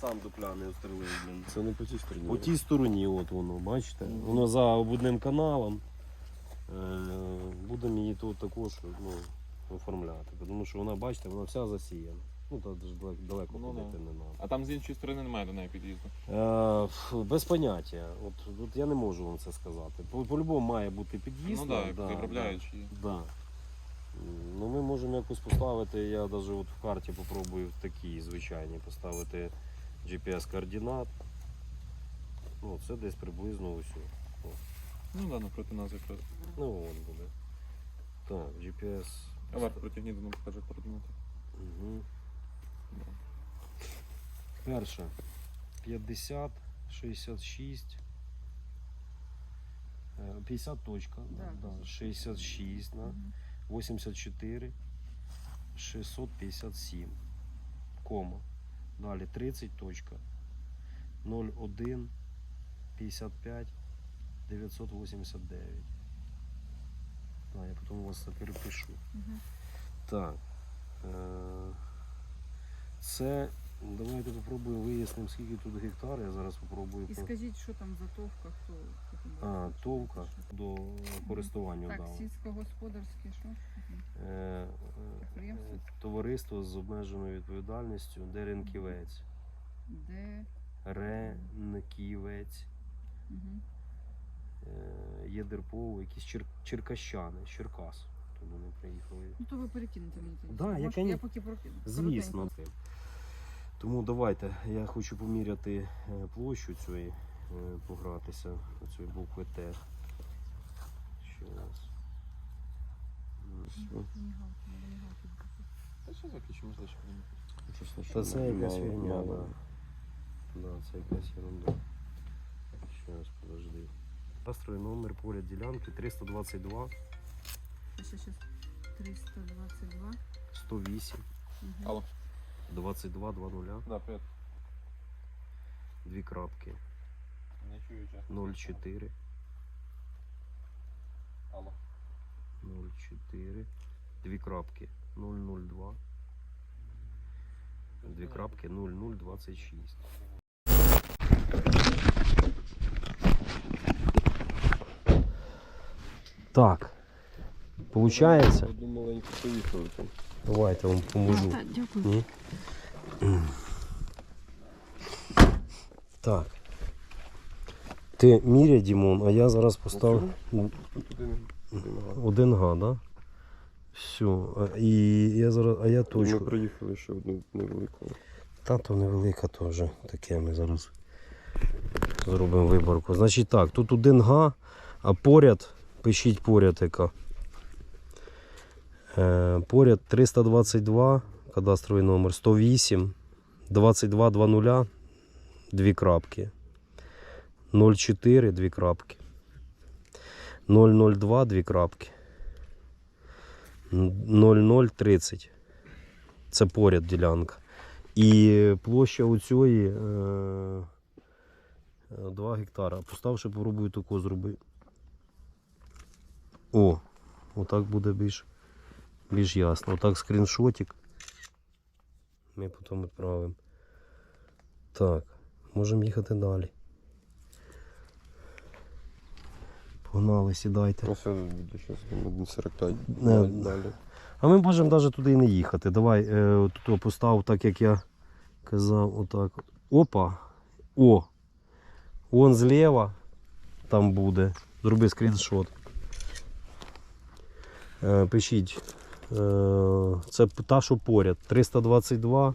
сам дупляний устрелив, блін. Це не по цій стороні. По тій стороні, от воно, бачите? Воно за обудним каналом. Е, Будемо її тут також ну, оформляти. Тому що вона, бачите, вона вся засіяна. Ну, ж далеко, далеко Ну, ходити не треба. А там з іншої сторони немає до неї під'їзду. Е, ф, без поняття. От, от я не можу вам це сказати. По- По-любому має бути під'їзд. ну так, да, да, обробляючи її. Да. М, Ну, ми можемо якось поставити, я навіть от в карті попробую в такій звичайній поставити GPS-координат. Ну, це десь приблизно ось. о. Ну да, напроти нас якраз. Ну, от буде. Так, GPS. А варт протягні, нам покаже координати. Угу. Да. Перша. 50, 66. е, 50 точка. Да, Да, 66, да. 84, 657, кома. Далі 30 точка, 01, 55, 989. Да, я потім у вас це перепишу. Угу. Так. Е- це. Давайте попробуємо вияснимо, скільки тут гектар. Я зараз попробую. І скажіть, що там за товка, хто, А, товка до користування Так, дав. сільськогосподарське, що? Е, е, Товариство з обмеженою відповідальністю Деренківець. Де? Ренківець. Мгм. Е, Є якісь чер... черкащани, Черкас. Тут вони приїхали. Ну то ви перекинете мені. Да, Може, конечно, я поки прокину. Звісно. Тому давайте, я хочу поміряти е, площу цієї, е, погратися цієї букви Т. Ще раз. Та що закінчимо злочин? Та це якась фігня, да. Да, це якась ерунда. Щас, подожди. Кадастровий номер поля ділянки 322 Ще, ще, ще. 322. 108 Алло. 22 20 Да, привіт. дві крапки Не чую чесно. 04 Алло. 04 дві крапки 002 дві крапки 0026 Так. Получається? Одну маленьку поїхали там. Давайте вам поможу. Так, дякую. Ні. Так. Ти міряй, Дімон, а я зараз поставлю Тут один, га, да? Все. А, І я зараз, а я Ми точку. проїхали ще одну невелику. Та то невелика теж. Таке ми зараз зробимо виборку. Значить так, тут один га, а поряд, пишіть поряд яка. Е, поряд 322, кадастровий номер 108, 2220, дві крапки. 04, дві крапки. 002, дві крапки. 0030. Це поряд ділянка. І площа у цієї е, 2 гектара. Поставши, попробую таку зробити. О, отак буде більш, більш ясно. Отак скріншотик. Ми потім відправимо. Так, можемо їхати далі. Погнали, сідайте. Ось це буде зараз 1,45 Не, далі. А ми можемо навіть туди і не їхати. Давай е, тут постав, так як я казав, отак. Опа. О! Вон зліва там буде. Зроби скріншот. Е, пишіть. Е, це та, що поряд. 322,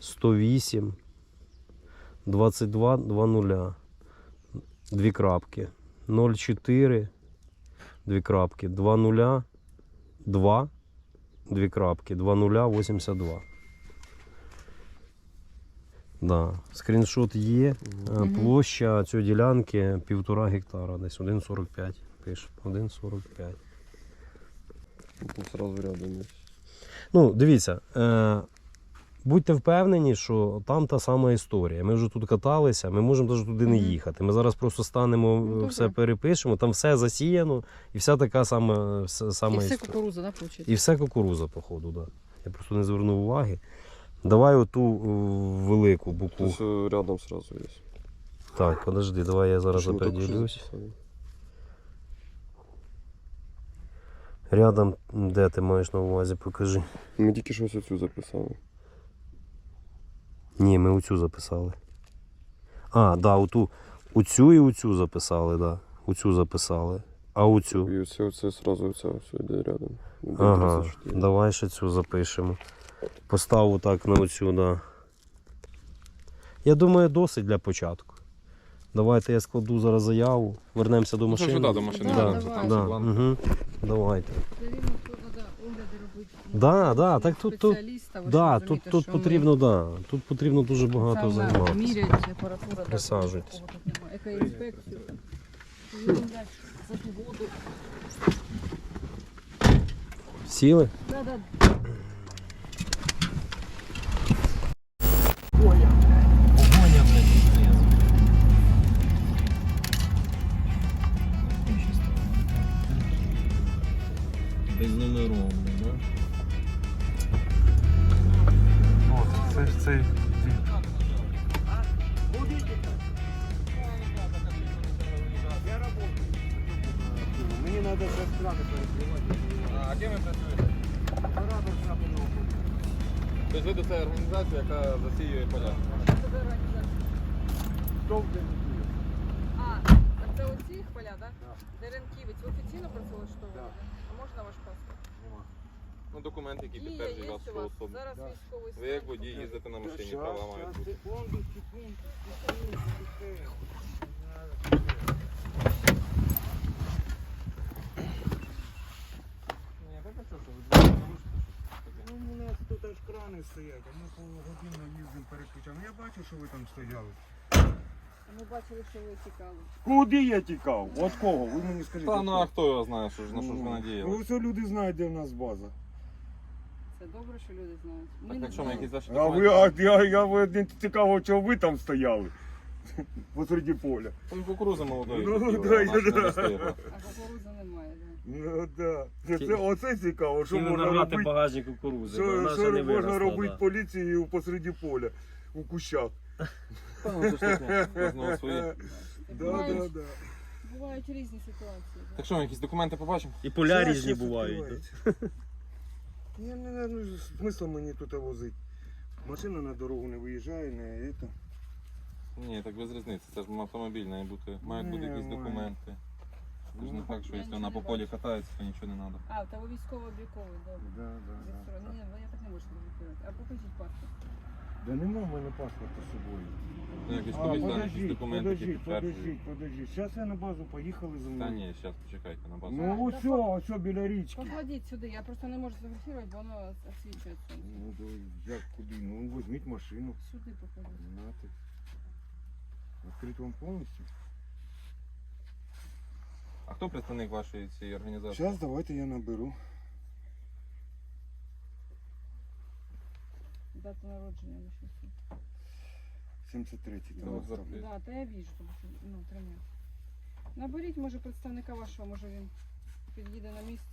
108, 22, 20. Дві крапки. 04, дві крапки. 20, 2, дві крапки, 2082. Да. Скріншот є. Мгм. Площа цієї ділянки півтора гектара, десь 1,45. Пише. 1,45. Сразу рядом. Ну, дивіться, е, будьте впевнені, що там та сама історія. Ми вже тут каталися, ми можемо навіть туди не їхати. Ми зараз просто станемо, Ну, е, все перепишемо, там все засіяно і вся така сама, вся- сама І все історія. кукуруза, да, получить? І все кукуруза, походу, да. Я просто не звернув уваги. Давай оту е, велику буку. Тут рядом сразу є. Так, подожди, давай я зараз ми тільки що определюсь. записали? Рядом, де ти маєш на увазі, покажи. Ми тільки щось оцю записали. Ні, ми оцю записали. А, да, оту. Оцю і оцю записали, да. Оцю записали. А оцю. І оце, оце сразу оце все йде рядом. Йде Ага, 34. давай ще цю запишемо. Поставу так на оцю, да. Я думаю, досить для початку. Давайте я складу зараз заяву, вернемося до вже машини. да, до машини. Да, давай. там Да, угу. Давайте. Да, да, так тут- тут- Да, тут, тут потрібно, да. Тут потрібно дуже багато займатися. Міряють апаратура. Присаджуйтесь. Екоінспекцію. Сіли? Да, да. Мені треба зараз крани перекривати. А ким ви працюєте? Оператор крапаного. Тобто ви до цієї організації, яка засіює поля. Хто в день буде? А, так це оці їх поля, так? Деренківець. Ви офіційно працевлаштовані? А можна ваш паспорт? Ну, документ, який Дія підтверджує є вашу вас? особу. Зараз Да. військовий Ви як стан. водій їздите на машині, права мають бути. Секунду, секунду, секунду, секунду. Ні, так а що, що ви Ну, у нас тут аж крани стоять, а ми полгодини їздимо переключаємо. Я бачу, що ви там стояли. Ми бачили, що ви тікали. Куди я тікав? От кого? Ви мені скажіть. Та от ну кого? а хто його знає, що ж на що ж ви Ну, надіяли? все люди знають, де в нас база. Це добре, що люди знають. Ми Так не ми знаємо. якісь ваші А ви, а я, я ви не цікаво, чого ви там стояли. Посереді поля. Там кукурузи молодої. Ну, хотіли, да, а наші да. не встигли. А кукурудзи немає, так. Ну так. Да. Ті- Це, оце цікаво, що Хотіли можна нарвати робити. багажник кукурузи, бо Що, вона що не можна виросла, робити да. поліції посереді поля у кущах. Та, ну, це ж таке, кожного свої. Да, да, Бувають, да. бувають різні ситуації. да. Так що, ми якісь документи побачимо? І поля різні бувають. Я не знаю, ну, смисл мені тут возити. Машина на дорогу не виїжджає, не це. Ні, так без різниці. Це ж автомобіль має бути. Мають бути якісь документи. Це ж не так, що якщо вона по полі катається, то нічого не треба. А, та ви військово-обліковий, добре. Да, да, да. Ні, я так не можу зробити. А покажіть паспорт. Да нема в мене паспорта з собою. Ну, якісь А, якісь подождіть, документи, які подождіть, підтверджують. подождіть, подождіть. Зараз я на базу поїхали за Та мною. ні, зараз почекайте на базу. Ну ось, ось, біля річки. Покладіть сюди, я просто не можу зафіксувати, бо воно освічує сонце. Ну, то як куди? Ну, візьміть машину. Сюди покладіть. Нате. Відкрити вам повністю? А хто представник вашої цієї організації? Зараз давайте я наберу. Дата народження ви щось. 73 Ну, там. от. Да, та я віжу, тому що ну, тримаю. Наберіть, може, представника вашого, може він під'їде на місці.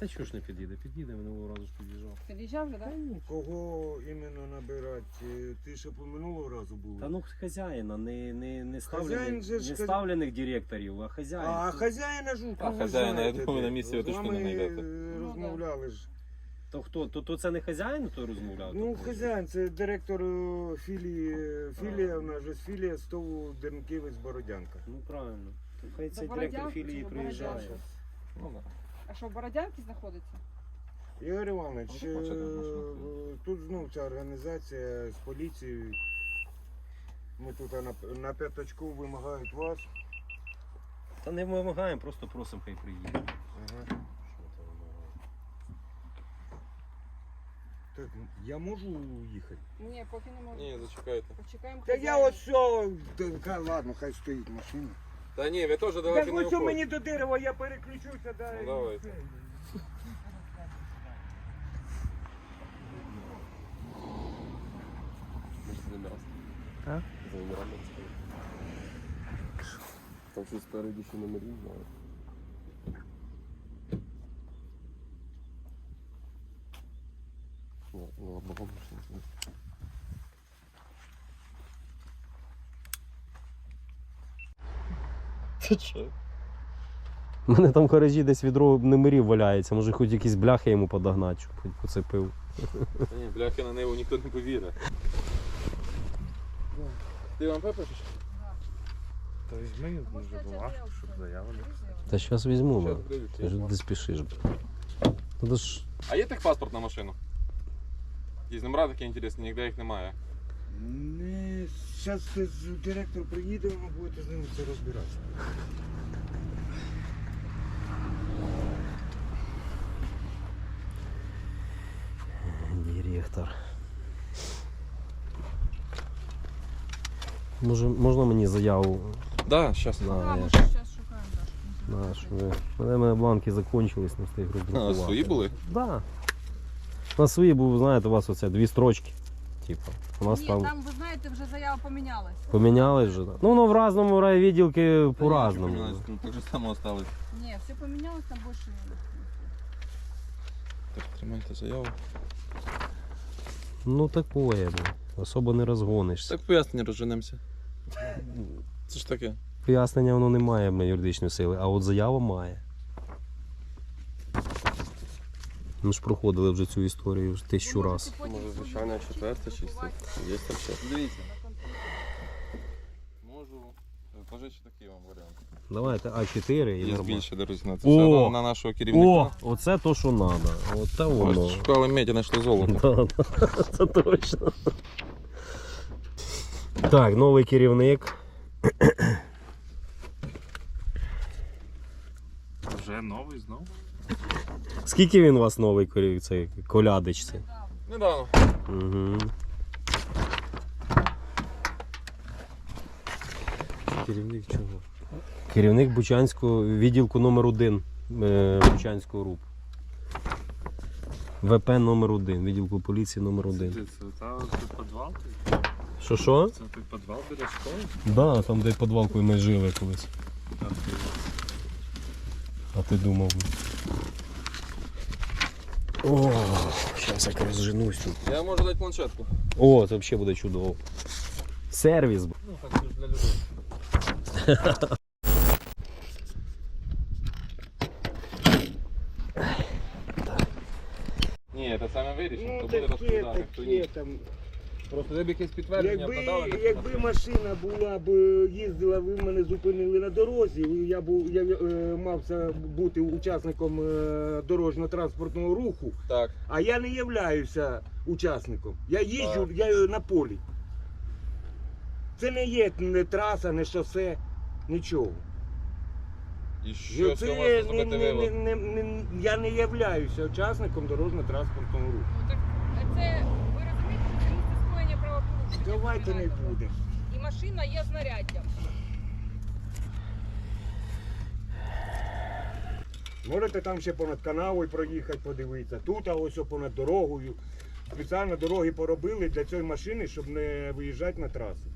Та чого ж не під'їде? Під'їде, минулого разу ж під'їжджав. Під'їжджав вже, так? Да? Кого іменно набирати? Ти ще по минулого разу був? Та ну хазяїна, не, не, не, Хазяїн ставлених, же ж не ставлених директорів, а хазяїн. А хазяїна жука. А хазяїна, я думаю, на місці ви З точно не вами, знайдете. е, Ну, Розмовляли ж. То хто? То, то це не хазяїн, хто розмовляв? Ну, То- хазяїн, це директор е, філії. Філія, в нас же філія СТОВ Дернківець Бородянка. Ну правильно. То хай цей директор Бородянки чи філії до приїжджає. Бородянки? Ну. А що, в Бородянці знаходиться? Ігор Іванович, Ну, хочете, е, можна. тут знов ця організація з поліцією. Ми тут на, на п'ятачку вимагають вас. Та не вимагаємо, просто просимо, хай приїде. Ага. Що там вимагаємо? Так, я можу їхати? Ні, поки не можу. Ні, зачекайте. Почекаємо. Та я хазяїна. ось все. Та, ладно, хай стоїть машина. Та ні, ви теж Так далеко не ось уходите. мені до дерева, я переключуся, да. Ну, давайте. все. Ми ж за м'ясо. А? За. Там щось спереді ще номерів знаю. Що? У мене там в гаражі десь відро номерів валяється, може хоч якісь бляхи йому подогнати, щоб хоч поцепив. Та ні, бляхи на ниву ніхто не повірить. Ти вам пишеш? Та візьми, може, бумажку, щоб заяву Та зараз візьму, Щас бо ти ж не спішиш. Ну, ж А є техпаспорт на машину? Є номера такі інтересні, ніде їх немає. Не, зараз директор приїде, ви будете з ним це розбиратися. директор. Може, можна мені заяву Да, зараз. на, А, я зараз шукаємо, да. на що ви. Мене, мене бланки закінчились, не встиг А, роздрукувати. свої були? Да. На свої був, знаєте, у вас оце дві строчки. Типу. У нас Ні, там там, ви знаєте, вже заява помінялась. поміняли вже. Ну, воно в разному райвідділки по-разному. Ну, так же само осталось. Ні, все помінялось, там більше. Так, тримайте заяву. Ну такое, бля. Особо не розгонишся. Так пояснення розженемося. Це ж таке. Пояснення воно не має юридичної сили, а от заява має. Ми ж проходили вже цю історію тисячу раз. Може, звичайно, четверте чисто. Є там ще. Дивіться. Можу. Покажи ще такий вам варіант. Давайте А4 і Є нормально. більше дорозі. Це О! все одно на нашого керівника. О, оце то, що треба. Оце воно. Ось шукали медь, а знайшли золото. Да, да, це точно. Так, новий керівник. Вже новий знову? Скільки він у вас новий керівник, цей колядич? Цей? Недавно. Угу. Керівник чого? Керівник Бучанського відділку номер 1 Бучанського РУП. ВП номер 1 відділку поліції номер 1 Це та тут підвал? Що що? Це тут підвал біля школи? Да, там де підвалкою ми жили колись. А ти думав. О, зараз як розженусь тут. Я можу дати планшетку. О, це взагалі буде чудово. Сервіс. б. Ну, так для людей. Ні, це саме вирішимо, то хто буде розповідати, Просто ви б якесь підтвердження Якби, подали. на якби машина була б їздила, ви мене зупинили на дорозі, і я був я е, мався бути учасником е, дорожньо-транспортного руху, Так. а я не являюся учасником. Я їжджу Так. я на полі. Це не є не траса, не шосе, нічого. І Ну, що це це можна не, зробити не, не, вивод? не, не, я не являюся учасником дорожньо-транспортного руху. Ну так це ви розумієте, що це місце скоєння правопорушення. Давайте не будемо. І машина є знаряддям. Можете там ще понад канавою проїхати, подивитися. Тут, а ось понад дорогою. Спеціально дороги поробили для цієї машини, щоб не виїжджати на трасу.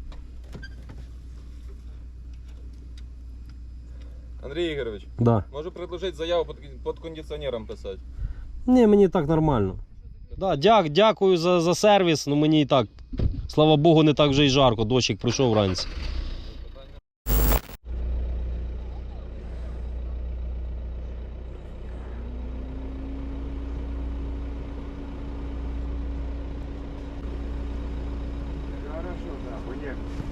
Андрій Ігорович, Да. можу предложити заяву під, під кондиціонером писати. Ні, мені так нормально. Да, дяк, дякую за, за сервіс. Ну мені і так, слава Богу, не так вже й жарко. Дощик прийшов вранці. Хорошо,